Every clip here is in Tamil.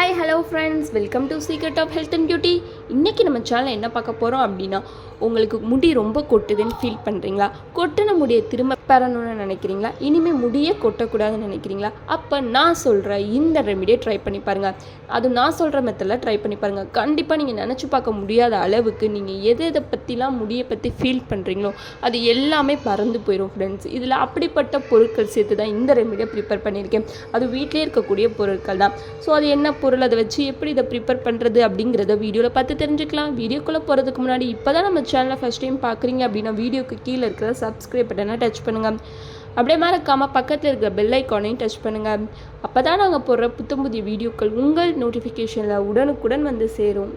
Hi hello friends welcome to secret of health and beauty இன்றைக்கி நம்ம சேனல் என்ன பார்க்க போகிறோம் அப்படின்னா உங்களுக்கு முடி ரொம்ப கொட்டுதுன்னு ஃபீல் பண்ணுறீங்களா கொட்டின முடியை திரும்ப பெறணும்னு நினைக்கிறீங்களா? இனிமேல் முடியே கொட்டக்கூடாதுன்னு நினைக்கிறீங்களா? அப்போ நான் சொல்கிற இந்த ரெமிடியை ட்ரை பண்ணி பாருங்கள் அது நான் சொல்கிற மெத்தடில் ட்ரை பண்ணி பாருங்கள் கண்டிப்பாக நீங்கள் நினச்சி பார்க்க முடியாத அளவுக்கு நீங்கள் எதை எதை பற்றிலாம் முடியை பற்றி ஃபீல் பண்ணுறீங்களோ அது எல்லாமே பறந்து போயிடும் ஃப்ரெண்ட்ஸ் இதில் அப்படிப்பட்ட பொருட்கள் சேர்த்து தான் இந்த ரெமிடியை ப்ரிப்பேர் பண்ணியிருக்கேன். அது வீட்டிலே இருக்கக்கூடிய பொருட்கள் தான். ஸோ அது என்ன பொருள்? அதை வச்சு எப்படி இதை ப்ரிப்பேர் பண்ணுறது அப்படிங்கிறத வீடியோவில் பார்த்து தெரிஞ்சுக்கலாம். வீடியோக்குள்ளே போகிறதுக்கு முன்னாடி இப்போ தான் நம்ம சேனலை ஃபஸ்ட் டைம் பார்க்குறீங்க அப்படின்னா வீடியோக்கு கீழே இருக்கிற சப்ஸ்கிரைப் பட்டனை டச் பண்ணுங்கள் அப்படியே மறக்காமல் பக்கத்தில் இருக்கிற பெல் ஐக்கானையும் டச் பண்ணுங்கள் அப்போ தான் நாங்கள் போடுற புத்தம் புதிய வீடியோக்கள் உங்கள் நோட்டிஃபிகேஷனில் உடனுக்குடன் வந்து சேரும்.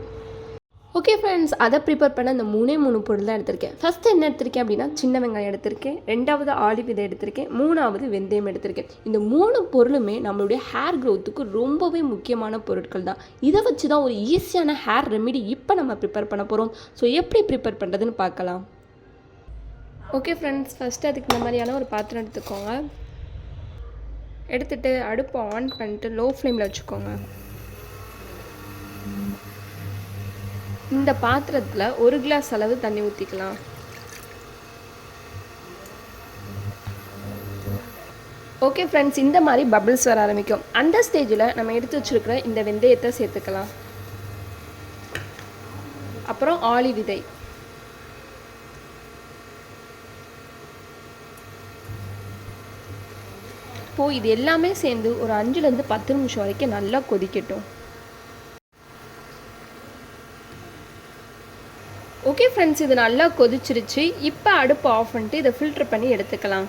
ஓகே ஃப்ரெண்ட்ஸ் அதை ப்ரிப்பேர் பண்ண இந்த மூணே மூணு பொருள் தான் எடுத்திருக்கேன். ஃபஸ்ட்டு என்ன எடுத்திருக்கேன் அப்படின்னா சின்ன வெங்காயம் எடுத்திருக்கேன். ரெண்டாவது ஆலிவ் விதை எடுத்திருக்கேன். மூணாவது வெந்தயம் எடுத்திருக்கேன். இந்த மூணு பொருளுமே நம்மளுடைய ஹேர் க்ரோத்துக்கு ரொம்பவே முக்கியமான பொருட்கள் தான். இதை வச்சு தான் ஒரு ஈஸியான ஹேர் ரெமிடி இப்போ நம்ம ப்ரிப்பேர் பண்ண போகிறோம் ஸோ எப்படி ப்ரிப்பேர் பண்ணுறதுன்னு பார்க்கலாம். ஓகே ஃப்ரெண்ட்ஸ் ஃபஸ்ட்டு அதுக்கு இந்த மாதிரியான ஒரு பாத்திரம் எடுத்துக்கோங்க. எடுத்துகிட்டு அடுப்பை ஆன் பண்ணிட்டு லோ ஃப்ளேமில் வச்சுக்கோங்க. இந்த பாத்திரத்தில் ஒரு கிளாஸ் அளவு தண்ணி ஊற்றிக்கலாம் ஓகே ஃப்ரெண்ட்ஸ் இந்த மாதிரி பபிள்ஸ் வர ஆரம்பிக்கும். அந்த ஸ்டேஜில் நம்ம எடுத்து வச்சுருக்கிற இந்த வெந்தயத்தை சேர்த்துக்கலாம். அப்புறம் ஆளி விதை. இப்போது இது எல்லாமே சேர்ந்து ஒரு அஞ்சுலேருந்து பத்து நிமிஷம் வரைக்கும் நல்லா கொதிக்கட்டும். ஓகே ஃப்ரெண்ட்ஸ் இது நல்லா கொதிச்சிருச்சு. இப்போ அடுப்பு ஆஃப் பண்ணிட்டு இதை ஃபில்ட்ரு பண்ணி எடுத்துக்கலாம்.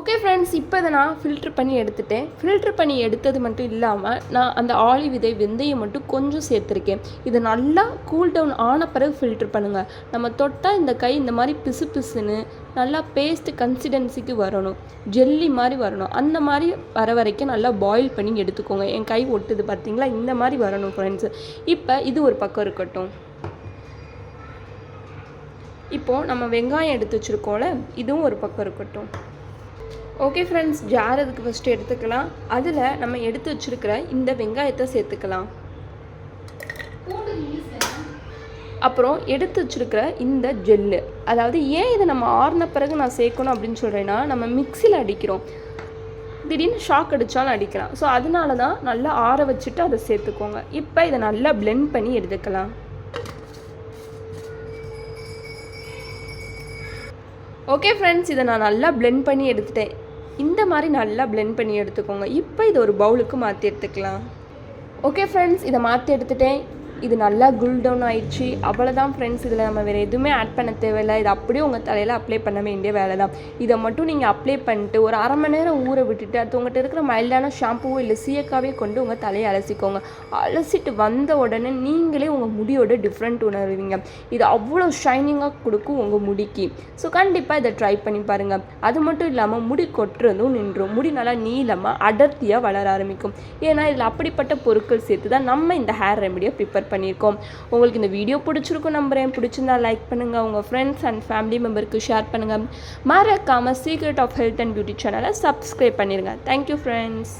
ஓகே ஃப்ரெண்ட்ஸ் இப்போ இதை நான் ஃபில்ட்ரு பண்ணி எடுத்துட்டேன். ஃபில்ட்ரு பண்ணி எடுத்தது மட்டும் இல்லாமல் நான் அந்த ஆளி விதை வெந்தயம் மட்டும் கொஞ்சம் சேர்த்துருக்கேன். இது நல்லா கூல் டவுன் ஆன பிறகு ஃபில்ட்ரு பண்ணுங்கள் நம்ம தொட்டால் இந்த கை இந்த மாதிரி பிசு பிசுன்னு நல்லா பேஸ்ட் கன்சிடென்சிக்கு வரணும். ஜெல்லி மாதிரி வரணும். அந்த மாதிரி வர வரைக்கும் நல்லா பாயில் பண்ணி எடுத்துக்கோங்க. என் கை ஒட்டுது பார்த்தீங்களா இந்த மாதிரி வரணும் ஃப்ரெண்ட்ஸ் இப்போ இது ஒரு பக்கம் இருக்கட்டும். இப்போது நம்ம வெங்காயம் எடுத்து வச்சுருக்கோம்ல இதுவும் ஒரு பக்கம் இருக்கட்டும். ஓகே ஃப்ரெண்ட்ஸ் ஜார் அதுக்கு ஃபஸ்ட்டு எடுத்துக்கலாம். அதில் நம்ம எடுத்து வச்சுருக்கிற இந்த வெங்காயத்தை சேர்த்துக்கலாம். அப்புறம் எடுத்து வச்சுருக்கிற இந்த ஜெல்லு. அதாவது ஏன் இதை நம்ம ஆறின பிறகு நான் சேர்க்கணும் அப்படின்னு சொல்கிறேன்னா நம்ம மிக்சியில் அடிக்கிறோம். திடீர்னு ஷாக் அடித்தாலும் அடிக்கலாம். ஸோ அதனால தான் நல்லா ஆற வச்சுட்டு அதை சேர்த்துக்கோங்க. இப்போ இதை நல்லா பிளெண்ட் பண்ணி எடுத்துக்கலாம். ஓகே ஃப்ரெண்ட்ஸ் இதை நான் நல்லா பிளெண்ட் பண்ணி எடுத்துட்டேன். இந்த மாதிரி நல்லா பிளெண்ட் பண்ணி எடுத்துக்கோங்க. இப்போ இதை ஒரு பவுலுக்கு மாற்றி எடுத்துக்கலாம். ஓகே ஃப்ரெண்ட்ஸ் இதை மாற்றி எடுத்துட்டேன். இது நல்லா குல் டவுன் ஆயிடுச்சு. அவ்வளோதான் ஃப்ரெண்ட்ஸ் இதில் நம்ம வேறு எதுவுமே ஆட் பண்ண தேவையில்லை. இது அப்படியே உங்கள் தலையில் அப்ளை பண்ண வேண்டிய வேலை தான் இதை மட்டும் நீங்கள் அப்ளை பண்ணிட்டு ஒரு அரை மணி நேரம் ஊற விட்டுட்டு அது உங்கள்கிட்ட இருக்கிற மைல்டான ஷாம்புவோ இல்லை சீயக்காவே கொண்டு உங்கள் தலையை அலசிக்கோங்க. அலசிட்டு வந்த உடனே நீங்களே உங்கள் முடியோட டிஃப்ரெண்ட் உணர்வீங்க. இது அவ்வளோ ஷைனிங்காக கொடுக்கும் உங்கள் முடிக்கு. ஸோ கண்டிப்பாக இதை ட்ரை பண்ணி பாருங்கள் அது மட்டும் இல்லாமல் முடி கொட்டுறதும் நின்றும். முடி நல்லா நீளமாக அடர்த்தியாக வளர ஆரம்பிக்கும். ஏன்னா இதில் அப்படிப்பட்ட பொருட்கள் சேர்த்து தான் நம்ம இந்த ஹேர் ரெமடியை ப்ரிப்பேர் பண்ணியிருக்கோம். உங்களுக்கு இந்த வீடியோ பிடிச்சிருக்கும் நம்புகிறேன் பிடிச்சிருந்தா லைக் பண்ணுங்கள் உங்கள் ஃப்ரெண்ட்ஸ் அண்ட் ஃபேமிலி மெம்பருக்கு ஷேர் பண்ணுங்கள் மறக்காமல் secret of health and beauty சேனலை சப்ஸ்கிரைப் பண்ணிடுங்க தேங்க்யூ ஃப்ரெண்ட்ஸ்